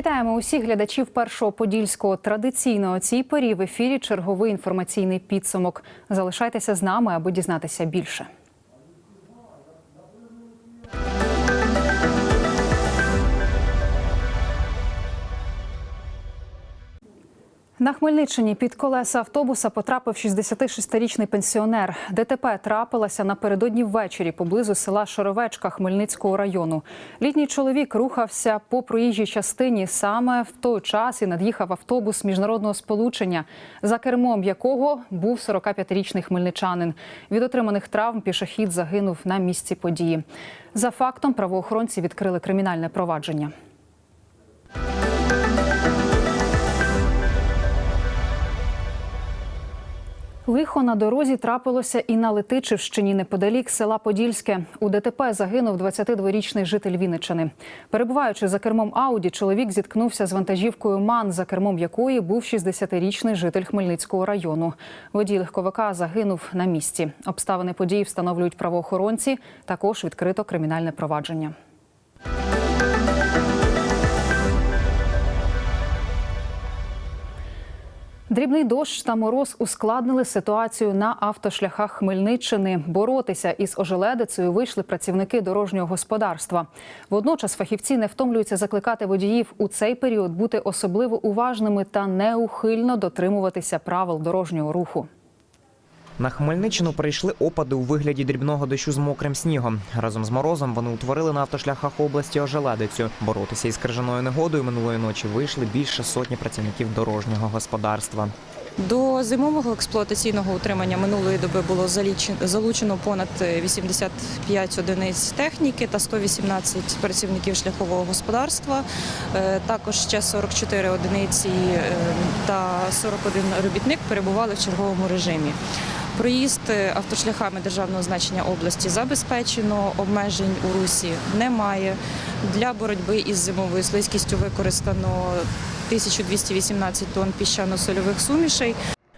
Вітаємо усіх глядачів першого подільського. Традиційно о цій порі в ефірі черговий інформаційний підсумок. Залишайтеся з нами, аби дізнатися більше. На Хмельниччині під колеса автобуса потрапив 66-річний пенсіонер. ДТП трапилося напередодні ввечері поблизу села Шоровечка Хмельницького району. Літній чоловік рухався по проїжджій частині саме в той час і над'їхав автобус міжнародного сполучення, за кермом якого був 45-річний хмельничанин. Від отриманих травм пішохід загинув на місці події. За фактом правоохоронці відкрили кримінальне провадження. Лихо на дорозі трапилося і на Летичівщині неподалік села Подільське. У ДТП загинув 22-річний житель Вінниччини. Перебуваючи за кермом Ауді, чоловік зіткнувся з вантажівкою МАН, за кермом якої був 60-річний житель Хмельницького району. Водій легковика загинув на місці. Обставини події встановлюють правоохоронці. Також відкрито кримінальне провадження. Дрібний дощ та мороз ускладнили ситуацію на автошляхах Хмельниччини. Боротися із ожеледицею вийшли працівники дорожнього господарства. Водночас фахівці не втомлюються закликати водіїв у цей період бути особливо уважними та неухильно дотримуватися правил дорожнього руху. На Хмельниччину прийшли опади у вигляді дрібного дощу з мокрим снігом. Разом з морозом вони утворили на автошляхах області ожеледицю. Боротися із крижаною негодою минулої ночі вийшли більше сотні працівників дорожнього господарства. До зимового експлуатаційного утримання минулої доби було залучено понад 85 одиниць техніки та 118 працівників шляхового господарства. Е, Також ще 44 одиниці е, та 41 робітник перебували в черговому режимі. Проїзд е, автошляхами державного значення області забезпечено, обмежень у русі немає. Для боротьби із зимовою слизькістю використано 1218 тонн піщано-сольових сумішей.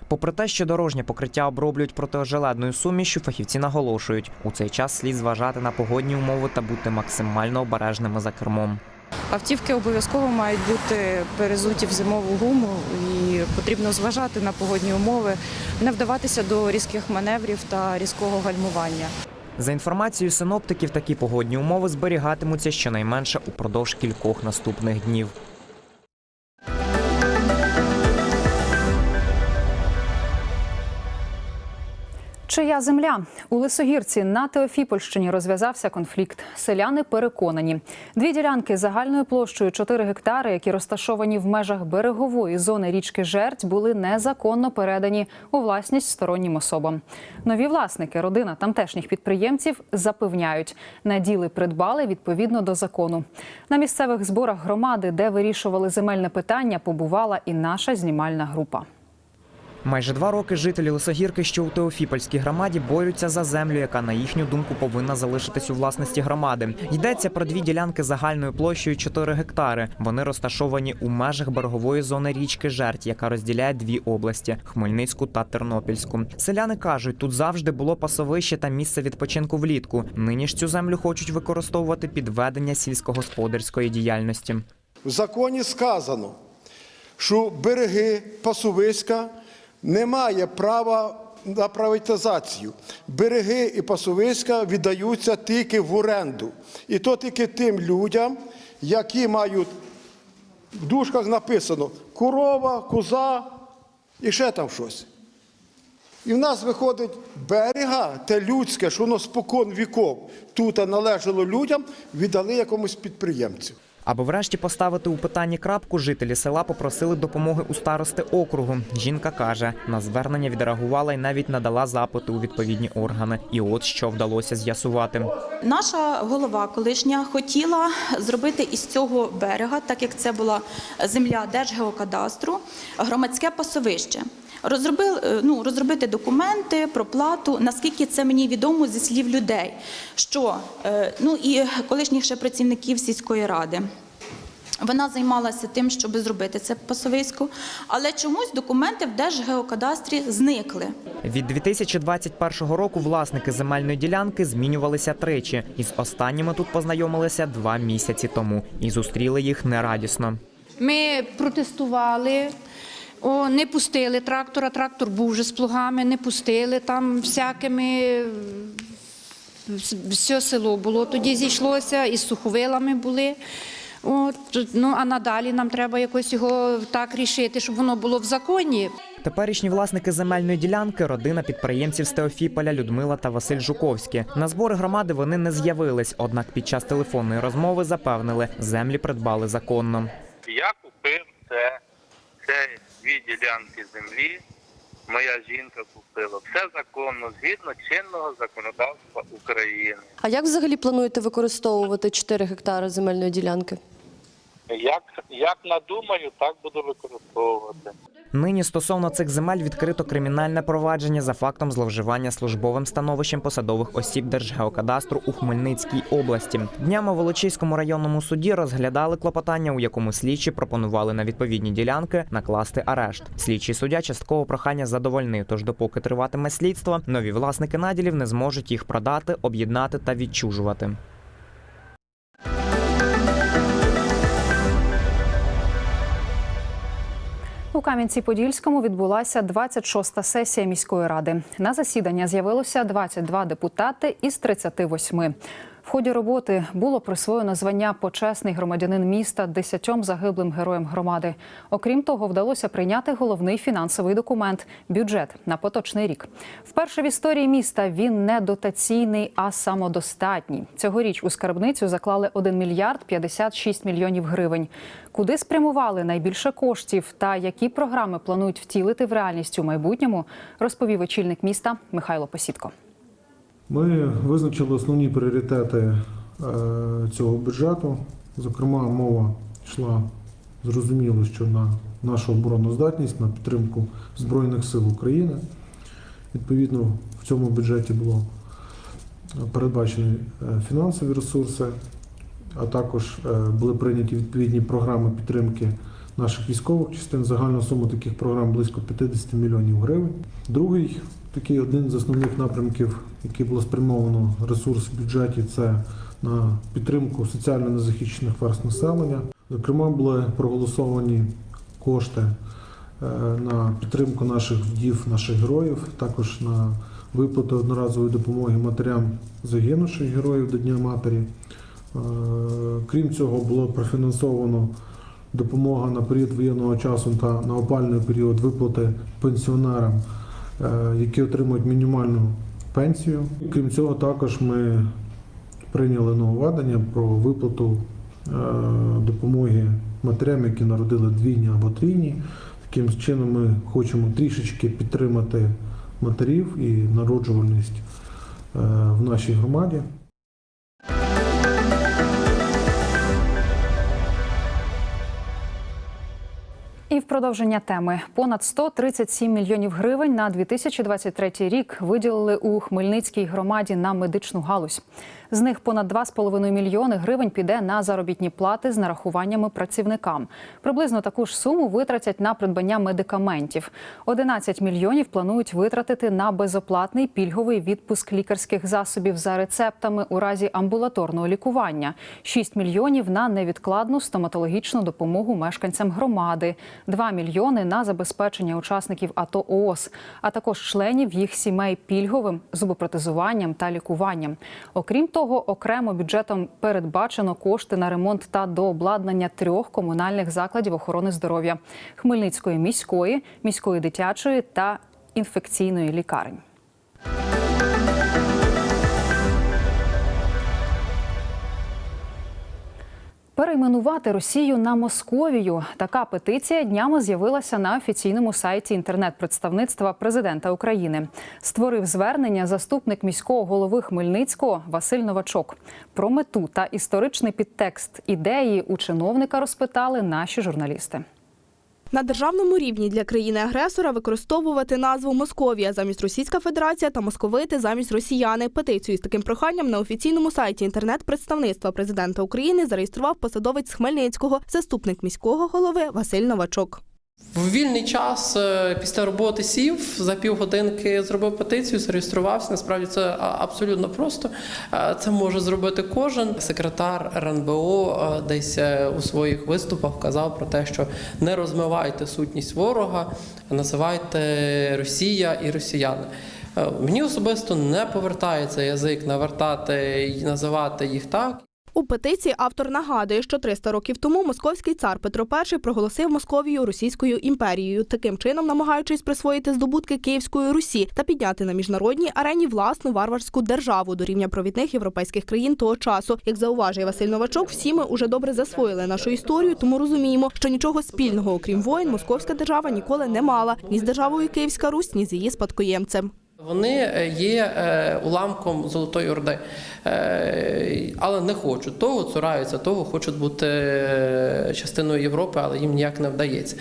Попри те, що дорожнє покриття оброблюють протиожеледною сумішю, фахівці наголошують, у цей час слід зважати на погодні умови та бути максимально обережними за кермом. Автівки обов'язково мають бути перезуті в зимову гуму і потрібно зважати на погодні умови, не вдаватися до різких маневрів та різкого гальмування. За інформацією синоптиків, такі погодні умови зберігатимуться щонайменше упродовж кількох наступних днів. Чия земля у Лисогірці на Теофіпольщині розв'язався конфлікт. Селяни переконані, дві ділянки загальною площею 4 гектари, які розташовані в межах берегової зони річки Жерть, були незаконно передані у власність стороннім особам. Нові власники, родина тамтешніх підприємців, запевняють, наділи придбали відповідно до закону. На місцевих зборах громади, де вирішували земельне питання, побувала і наша знімальна група. Майже два роки жителі Лисогірки, що у Теофіпольській громаді, борються за землю, яка, на їхню думку, повинна залишитись у власності громади. Йдеться про дві ділянки загальною площею 4 гектари. Вони розташовані у межах берегової зони річки Жерть, яка розділяє дві області Хмельницьку та Тернопільську. Селяни кажуть, тут завжди було пасовище та місце відпочинку влітку. Нині ж цю землю хочуть використовувати під ведення сільськогосподарської діяльності. В законі сказано, що береги пасовиська не має права на приватизацію. Береги і пасовиська віддаються тільки в оренду. І то тільки тим людям, які мають в дужках написано корова, коза і ще там щось. І в нас виходить берега, те людське, що воно спокон віков тут належало людям, віддали якомусь підприємцю. Аби врешті поставити у питанні крапку, жителі села попросили допомоги у старости округу. Жінка каже, на звернення відреагувала і навіть надала запити у відповідні органи. І от що вдалося з'ясувати. Наша голова колишня хотіла зробити із цього берега, так як це була земля Держгеокадастру, громадське пасовище. Розробили, е, ну, розробити документи про плату, наскільки це мені відомо зі слів людей, що е, ну і колишніх ще працівників сільської ради. Вона займалася тим, щоб зробити це пасовисько, але чомусь документи в Держгеокадастрі зникли. Від 2021 року власники земельної ділянки змінювалися тричі. Із останніми тут познайомилися два місяці тому і зустріли їх нерадісно. Ми протестували, о, не пустили трактора, трактор був вже з плугами, не пустили там всякими. Все село було тоді зійшлося, і з суховилами були. От, ну, а надалі нам треба якось його так рішити, щоб воно було в законі. Теперішні власники земельної ділянки родина підприємців з Теофіполя Людмила та Василь Жуковські. На збори громади вони не з'явились, однак під час телефонної розмови запевнили, землі придбали законно. Я купив це, це дві ділянки землі. Моя жінка купила. Все законно, згідно чинного законодавства України. А як взагалі плануєте використовувати 4 гектари земельної ділянки? Як, як надумаю, так буду використовувати. Нині стосовно цих земель відкрито кримінальне провадження за фактом зловживання службовим становищем посадових осіб Держгеокадастру у Хмельницькій області. Днями в Волочиському районному суді розглядали клопотання, у якому слідчі пропонували на відповідні ділянки накласти арешт. Слідчий суддя частково прохання задовольнив. Тож, допоки триватиме слідство, нові власники наділів не зможуть їх продати, об'єднати та відчужувати. У Кам'янці-Подільському відбулася 26-та сесія міської ради. На засідання з'явилося 22 депутати із 38. В ході роботи було присвоєно звання почесний громадянин міста десятьом загиблим героям громади. Окрім того, вдалося прийняти головний фінансовий документ бюджет на поточний рік. Вперше в історії міста він не дотаційний, а самодостатній. Цьогоріч у скарбницю заклали 1 мільярд 56 мільйонів гривень. Куди спрямували найбільше коштів та які програми планують втілити в реальність у майбутньому, розповів очільник міста Михайло Посідко. Ми визначили основні пріоритети е, цього бюджету. Зокрема, мова йшла зрозуміло, що на нашу обороноздатність, на підтримку Збройних сил України. Відповідно, в цьому бюджеті було передбачені е, фінансові ресурси, а також е, були прийняті відповідні програми підтримки наших військових частин. Загальна сума таких програм близько 50 мільйонів гривень. Другий такий один з основних напрямків, який було спрямовано ресурс в бюджеті, це на підтримку соціально незахищених верст населення. Зокрема, були проголосовані кошти е, на підтримку наших вдів, наших героїв, також на виплату одноразової допомоги матерям загинувших героїв до Дня Матері. Е, Крім цього, було профінансовано допомога на період воєнного часу та на опальний період виплати пенсіонерам, е, які отримують мінімальну пенсію. Крім цього, також ми прийняли нововведення про виплату е, допомоги матерям, які народили двійні або трійні. Таким чином ми хочемо трішечки підтримати матерів і народжувальність е, в нашій громаді. Продовження теми понад 137 мільйонів гривень на 2023 рік виділили у Хмельницькій громаді на медичну галузь. З них понад 2,5 мільйони гривень піде на заробітні плати з нарахуваннями працівникам. Приблизно таку ж суму витратять на придбання медикаментів. 11 мільйонів планують витратити на безоплатний пільговий відпуск лікарських засобів за рецептами у разі амбулаторного лікування. 6 мільйонів на невідкладну стоматологічну допомогу мешканцям громади. 2 мільйони на забезпечення учасників АТО ООС, а також членів їх сімей пільговим зубопротезуванням та лікуванням. Окрім того, окремо бюджетом передбачено кошти на ремонт та дообладнання трьох комунальних закладів охорони здоров'я Хмельницької міської, міської дитячої та інфекційної лікарень. Перейменувати Росію на Московію. Така петиція днями з'явилася на офіційному сайті інтернет-представництва президента України. Створив звернення заступник міського голови Хмельницького Василь Новачок. Про мету та історичний підтекст ідеї у чиновника розпитали наші журналісти. На державному рівні для країни-агресора використовувати назву Московія замість Російська Федерація та московити замість росіяни. Петицію з таким проханням на офіційному сайті інтернет-представництва президента України зареєстрував посадовець з Хмельницького, заступник міського голови Василь Новачок. В вільний час е, після роботи сів за півгодинки зробив петицію, зареєструвався. Насправді це абсолютно просто. Е, Це може зробити кожен. Секретар РНБО е, десь у своїх виступах казав про те, що не розмивайте сутність ворога, називайте Росія і росіяни. Мені особисто не повертається язик навертати і називати їх так. У петиції автор нагадує, що 300 років тому московський цар Петро І проголосив Московію російською імперією, таким чином намагаючись присвоїти здобутки Київської Русі та підняти на міжнародній арені власну варварську державу до рівня провідних європейських країн того часу. Як зауважує Василь Новачок, всі ми уже добре засвоїли нашу історію, тому розуміємо, що нічого спільного, окрім воїн, московська держава ніколи не мала ні з державою Київська Русь, ні з її спадкоємцем. Вони е, є е, уламком Золотої Орди, Е, але не хочуть того, цураються того, хочуть бути частиною Європи, але їм ніяк не вдається.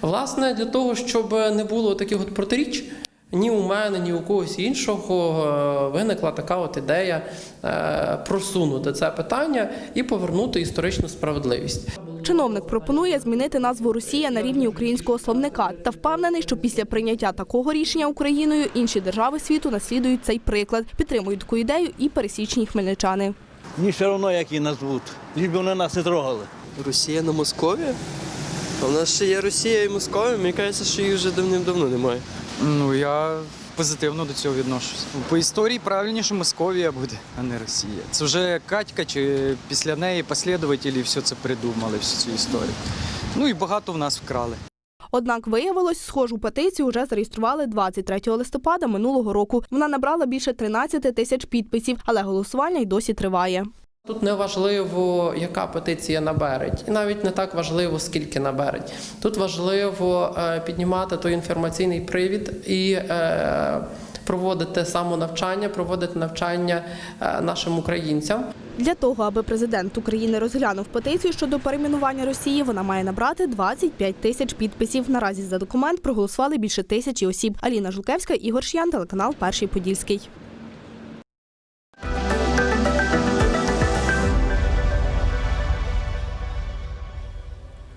Власне, для того, щоб не було таких от протиріч. Ні у мене, ні у когось іншого виникла така от ідея просунути це питання і повернути історичну справедливість. Чиновник пропонує змінити назву Росія на рівні українського словника та впевнений, що після прийняття такого рішення Україною інші держави світу наслідують цей приклад. Підтримують таку ідею і пересічні хмельничани. Мені все одно, як її назвуть. Ліж би вони нас не трогали. Росія на Московію? А в нас ще є Росія і Московія, мені кажеться, що її вже давним-давно немає. Ну я позитивно до цього відношусь. По історії правильніше Московія буде, а не Росія. Це вже Катька чи після неї послідователі все це придумали, всю цю історію. Ну і багато в нас вкрали. Однак виявилось, схожу петицію вже зареєстрували 23 листопада минулого року. Вона набрала більше 13 тисяч підписів, але голосування й досі триває. Тут не важливо, яка петиція набереть, і навіть не так важливо, скільки набереть. Тут важливо е, піднімати той інформаційний привід і е, проводити самонавчання, проводити навчання е, нашим українцям. Для того, аби президент України розглянув петицію щодо перейменування Росії, вона має набрати 25 тисяч підписів. Наразі за документ проголосували більше тисячі осіб. Аліна Жулкевська, Ігор Шиян, телеканал Перший Подільський.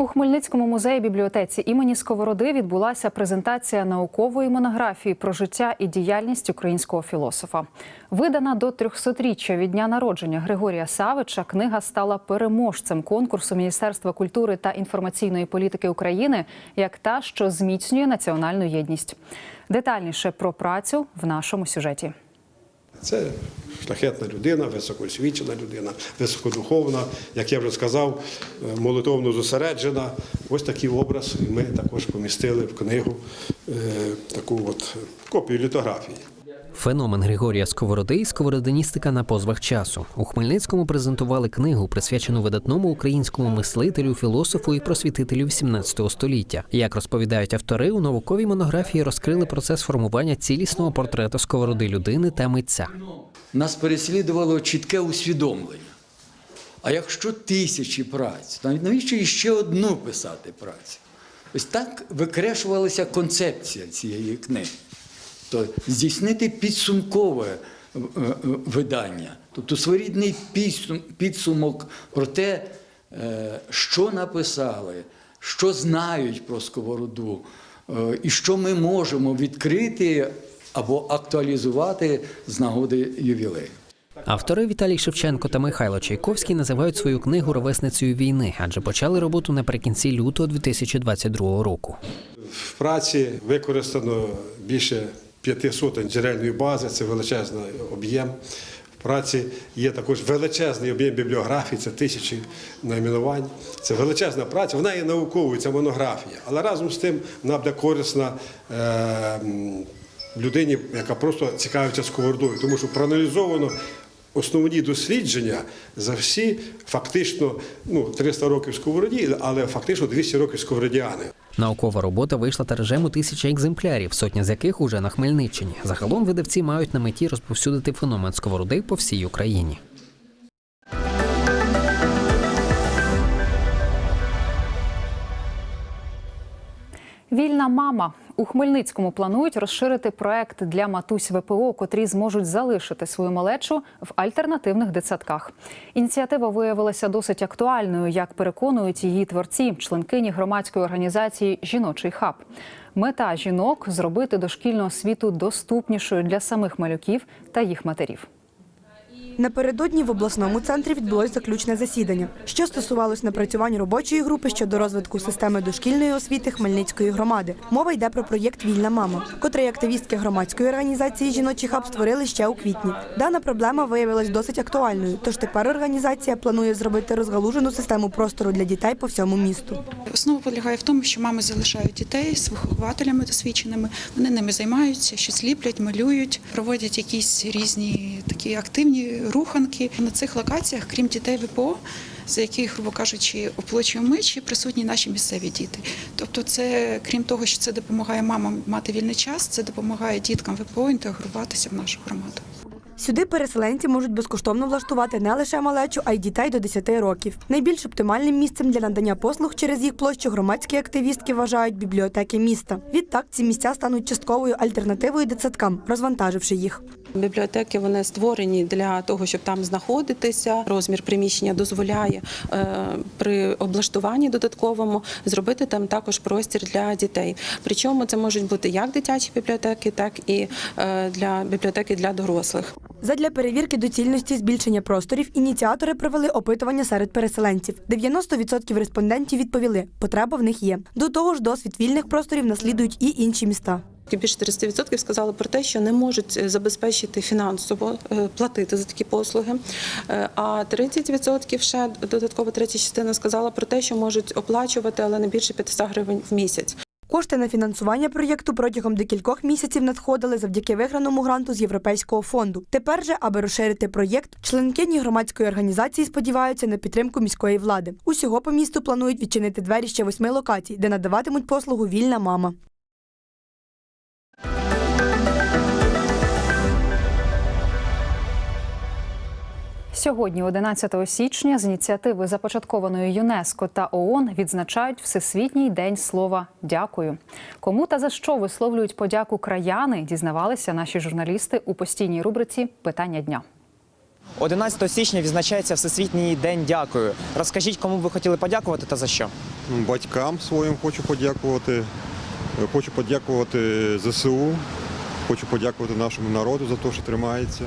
У Хмельницькому музеї бібліотеці імені Сковороди відбулася презентація наукової монографії про життя і діяльність українського філософа. Видана до 300-річчя від дня народження Григорія Савича, книга стала переможцем конкурсу Міністерства культури та інформаційної політики України як та, що зміцнює національну єдність. Детальніше про працю в нашому сюжеті. Це шляхетна людина, високоосвічена людина, високодуховна, як я вже сказав, е, молитовно зосереджена. Ось такий образ ми також помістили в книгу е, таку от копію літографії. Феномен Григорія Сковороди і сковородиністика на позвах часу. У Хмельницькому презентували книгу, присвячену видатному українському мислителю, філософу і просвітителю XVIII століття. Як розповідають автори, у науковій монографії розкрили процес формування цілісного портрету сковороди людини та митця. Нас переслідувало чітке усвідомлення. А якщо тисячі праць, навіщо іще одну писати працю? Ось так викрешувалася концепція цієї книги. То здійснити підсумкове е, е, видання, тобто своєрідний підсумок про те, е, що написали, що знають про сковороду, і що ми можемо відкрити або актуалізувати з нагоди ювілею. Автори Віталій Шевченко та Михайло Чайковський називають свою книгу ровесницею війни, адже почали роботу наприкінці лютого 2022 року. В праці використано більше п'яти сотень джерельної бази, це величезний об'єм. В праці є також величезний об'єм бібліографії, це тисячі найменувань. Це величезна праця, вона є науковою, це монографія. Але разом з тим вона буде корисна е, людині, яка просто цікавиться сковордою, тому що проаналізовано основні дослідження за всі фактично ну, 300 років сковороді, але фактично 200 років сковородіани. Наукова робота вийшла тиражем у тисячі екземплярів, сотня з яких уже на Хмельниччині. Загалом видавці мають на меті розповсюдити феномен сковороди по всій Україні. Вільна мама у Хмельницькому планують розширити проект для матусь ВПО, котрі зможуть залишити свою малечу в альтернативних дитсадках. Ініціатива виявилася досить актуальною, як переконують її творці, членкині громадської організації Жіночий хаб. Мета жінок зробити дошкільну освіту доступнішою для самих малюків та їх матерів. Напередодні в обласному центрі відбулось заключне засідання, що стосувалось напрацювання робочої групи щодо розвитку системи дошкільної освіти Хмельницької громади. Мова йде про проєкт Вільна мама, котрий активістки громадської організації Жіночий хаб створили ще у квітні. Дана проблема виявилась досить актуальною, тож тепер організація планує зробити розгалужену систему простору для дітей по всьому місту. Основа полягає в тому, що мами залишають дітей з вихователями досвідченими. Вони ними займаються, щось ліплять, малюють, проводять якісь різні такі активні руханки. На цих локаціях, крім дітей ВПО, за яких, грубо кажучи, оплачуємо ми, ще присутні наші місцеві діти. Тобто, це крім того, що це допомагає мамам мати вільний час, це допомагає діткам ВПО інтегруватися в нашу громаду. Сюди переселенці можуть безкоштовно влаштувати не лише малечу, а й дітей до 10 років. Найбільш оптимальним місцем для надання послуг через їх площу громадські активістки вважають бібліотеки міста. Відтак ці місця стануть частковою альтернативою дитсадкам, розвантаживши їх. Бібліотеки вони створені для того, щоб там знаходитися. Розмір приміщення дозволяє е, при облаштуванні додатковому зробити там також простір для дітей. Причому це можуть бути як дитячі бібліотеки, так і е, для бібліотеки для дорослих. Задля перевірки доцільності збільшення просторів ініціатори провели опитування серед переселенців. 90% респондентів відповіли, потреба в них є. До того ж, досвід вільних просторів наслідують і інші міста. Більше 30% сказали про те, що не можуть забезпечити фінансово е, платити за такі послуги. Е, А 30% ще додатково третя частина сказала про те, що можуть оплачувати, але не більше 500 гривень в місяць. Кошти на фінансування проєкту протягом декількох місяців надходили завдяки виграному гранту з Європейського фонду. Тепер же, аби розширити проєкт, членкині громадської організації сподіваються на підтримку міської влади. Усього по місту планують відчинити двері ще восьми локацій, де надаватимуть послугу вільна мама. Сьогодні, 11 січня, з ініціативи започаткованої ЮНЕСКО та ООН відзначають Всесвітній день слова дякую. Кому та за що висловлюють подяку краяни, дізнавалися наші журналісти у постійній рубриці Питання дня. 11 січня відзначається Всесвітній день дякую. Розкажіть, кому ви хотіли подякувати та за що? Батькам своїм хочу подякувати. Хочу подякувати ЗСУ, хочу подякувати нашому народу за те, що тримається.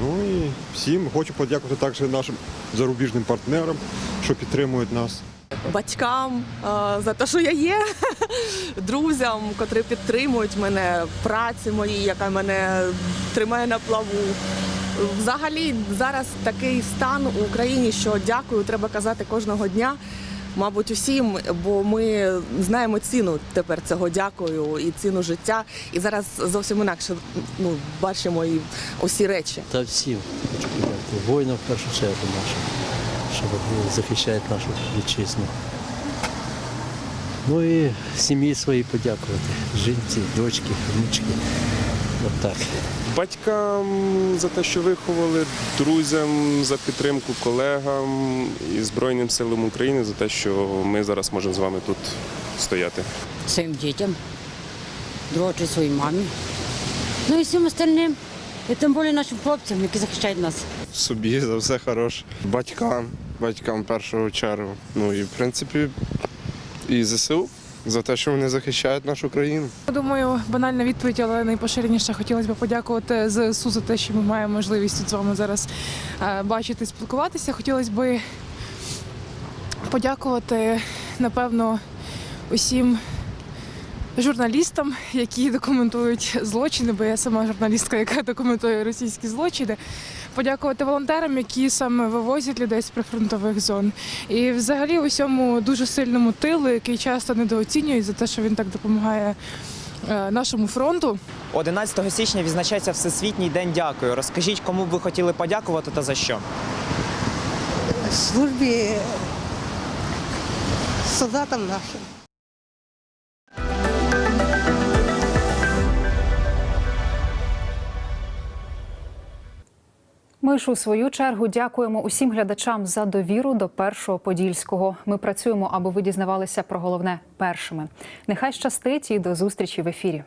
Ну і всім хочу подякувати також нашим зарубіжним партнерам, що підтримують нас. батькам е, за те, що я є, друзям, котрі підтримують мене, праці моїй, яка мене тримає на плаву. Взагалі зараз такий стан у Україні, що дякую, треба казати кожного дня. Мабуть, усім, бо ми знаємо ціну тепер цього дякую і ціну життя. І зараз зовсім інакше ну, бачимо і усі речі. Та всім хочу подякувати. Воїнам в першу чергу нашим, що захищають нашу вітчизну. Ну і сім'ї своїй подякувати. Жінці, дочки, внучки. От так. Батькам за те, що виховали, друзям за підтримку, колегам і Збройним силам України за те, що ми зараз можемо з вами тут стояти. своїм дітям, другу своїй мамі. Ну і всім остальним, і тим більше нашим хлопцям, які захищають нас. Собі за все хороше. Батькам, батькам першу чергу. Ну і в принципі і ЗСУ за те, що вони захищають нашу країну. Думаю, банальна відповідь, але найпоширеніше хотілося б подякувати ЗСУ за те, що ми маємо можливість тут з вами зараз е, бачити, спілкуватися. Хотілося б подякувати, напевно, усім журналістам, які документують злочини, бо я сама журналістка, яка документує російські злочини. Подякувати волонтерам, які саме вивозять людей з прифронтових зон. І взагалі усьому дуже сильному тилу, який часто недооцінюють за те, що він так допомагає е, нашому фронту. 11 січня відзначається Всесвітній день дякую. Розкажіть, кому б ви хотіли подякувати та за що? службі солдатам нашим. Ми ж у свою чергу дякуємо усім глядачам за довіру до першого подільського. Ми працюємо, аби ви дізнавалися про головне першими. Нехай щастить і до зустрічі в ефірі.